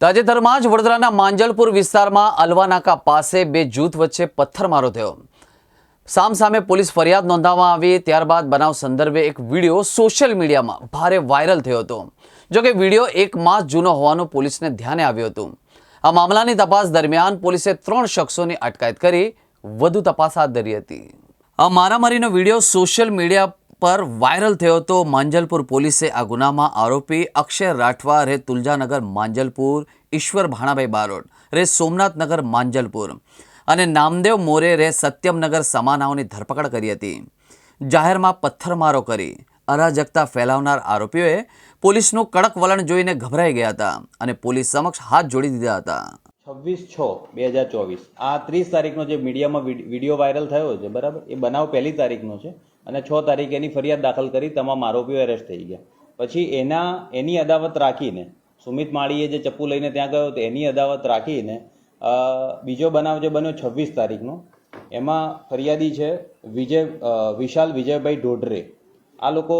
તાજેતરમાં જ વડોદરાના માંજલપુર વિસ્તારમાં અલવાનાકા પાસે બે જૂથ વચ્ચે પથ્થરમારો થયો. સામસામે પોલીસ ફરિયાદ નોંધાવવામાં આવી, ત્યારબાદ બનાવ સંદર્ભે એક વીડિયો સોશિયલ મીડિયામાં ભારે વાયરલ થયો હતો. જો કે વીડિયો એક માસ જૂનો હોવાનું પોલીસને ધ્યાને આવ્યું હતું. આ મામલાની તપાસ દરમિયાન પોલીસે ત્રણ શખ્સોની અટકાયત કરી, વધુ તપાસ હાથ ધરી હતી. આ મારામારીનો વીડિયો સોશિયલ મીડિયા પર વાયરલ થયો હતો માંજલપુર પોલીસે આ ગુનામાં આરોપી અક્ષય રાઠવા રે તુલજાનગર માંજલપુર, ઈશ્વર ભાણાભાઈ બારોટ રે સોમનાથનગર માંજલપુર અને નામદેવ મોરે રે સત્યમનગર સમાનાઓની ધરપકડ કરી હતી. જાહેરમાં પથ્થરમારો કરી અરાજકતા ફેલાવનાર આરોપીઓએ પોલીસનું કડક વલણ જોઈને ગભરાઈ ગયા હતા અને પોલીસ સમક્ષ હાથ જોડી દીધા હતા. છવ્વીસ છ, બે હજાર ચોવીસ. આ ત્રીસ તારીખનો જે મીડિયામાં વિડ- વીડિયો વાયરલ થયો છે, બરાબર? એ બનાવ પહેલી તારીખનો છે. અને છ તારીખે એની ફરિયાદ દાખલ કરી, તમામ આરોપીઓ એરેસ્ટ થઈ ગયા. પછી એના, એની અદાવત રાખીને, સુમિત માળીએ જે ચપ્પુ લઈને ત્યાં ગયો તો એની અદાવત રાખીને બીજો બનાવ જે બન્યો છવ્વીસ તારીખનો, એમાં ફરિયાદી છે વિજય વિશાલ વિજયભાઈ ઢોઢરે. આ લોકો,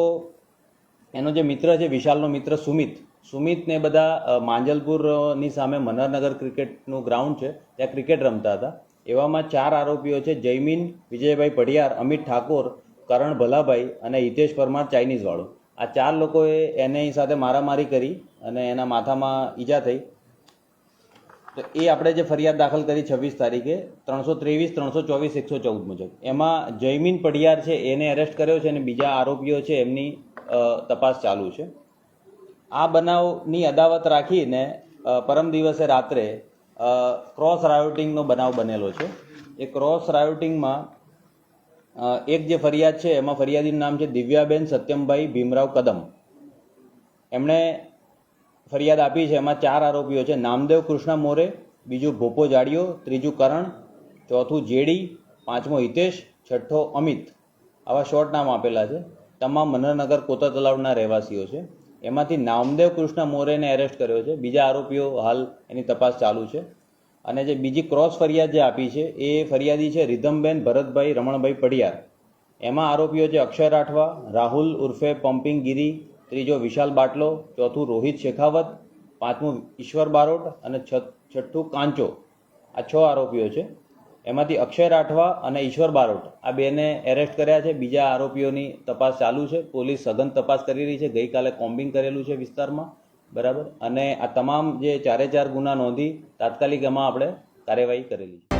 એનો જે મિત્ર છે, વિશાલનો મિત્ર સુમિત, સુમિતને બધા માંજલપુરની સામે મનહરનગર ક્રિકેટનું ગ્રાઉન્ડ છે, ત્યાં ક્રિકેટ રમતા હતા. એવામાં ચાર આરોપીઓ છે, જયમીન, વિજયભાઈ પઢિયાર, અમિત ઠાકોર કરણ ભલાભાઈ અને હિતેશ પરમાર ચાઇનીઝવાળો આ ચાર લોકોએ એની સાથે મારામારી કરી અને એના માથામાં ઈજા થઈ. તો એ આપણે જે ફરિયાદ દાખલ કરી છવ્વીસ તારીખે, ત્રણસો ત્રેવીસ, ત્રણસો ચોવીસ, એકસો ચૌદ મુજબ. એમાં જયમીન પઢિયાર છે, એને એરેસ્ટ કર્યો છે અને બીજા આરોપીઓ છે, એમની તપાસ ચાલુ છે. આ બનાવની અદાવત રાખીને પરમ દિવસે રાત્રે ક્રોસ રાયોટિંગનો બનાવ બનેલો છે. એ ક્રોસ રાયોટિંગમાં એક જે ફરિયાદ છે, એમાં ફરિયાદીનું નામ છે દિવ્યાબેન સત્યમભાઈ ભીમરાવ કદમ. એમણે ફરિયાદ આપી છે, એમાં ચાર આરોપીઓ છે. નામદેવ કૃષ્ણ મોરે, બીજું ભોપો જાડિયો, ત્રીજું કરણ, ચોથું જેડી, પાંચમો હિતેશ, છઠ્ઠો અમિત. આવા શોર્ટ નામ આપેલા છે. તમામ મનરનગર કોતર તલાવના રહેવાસીઓ છે. એમાંથી નામદેવ કૃષ્ણ મોરેને એરેસ્ટ કર્યો છે. બીજા આરોપીઓ હાલ એની તપાસ ચાલુ છે. અને જે બીજી ક્રોસ ફરિયાદ જે આપી છે, એ ફરિયાદી છે રિધમબેન ભરતભાઈ રમણભાઈ પડિયાર એમાં આરોપીઓ છે અક્ષય રાઠવા, રાહુલ ઉર્ફે પમ્પિંગ ગીરી ત્રીજો વિશાલ બાટલો, ચોથું રોહિત શેખાવત, પાંચમું ઈશ્વર બારોટ અને છઠ્ઠું કાંચો. આ છ આરોપીઓ છે. એમાંથી અક્ષય રાઠવા અને ઈશ્વર બારોટ આ બેને એરેસ્ટ કર્યા છે. બીજા આરોપીઓની તપાસ ચાલુ છે. પોલીસ સઘન તપાસ કરી રહી છે. ગઈકાલે કોમ્બિંગ કરેલું છે વિસ્તારમાં. બરાબર? અને આ તમામ જે ચારે ચાર ગુના નોંધી તાત્કાલિક એમાં આપણે કાર્યવાહી કરેલી છે.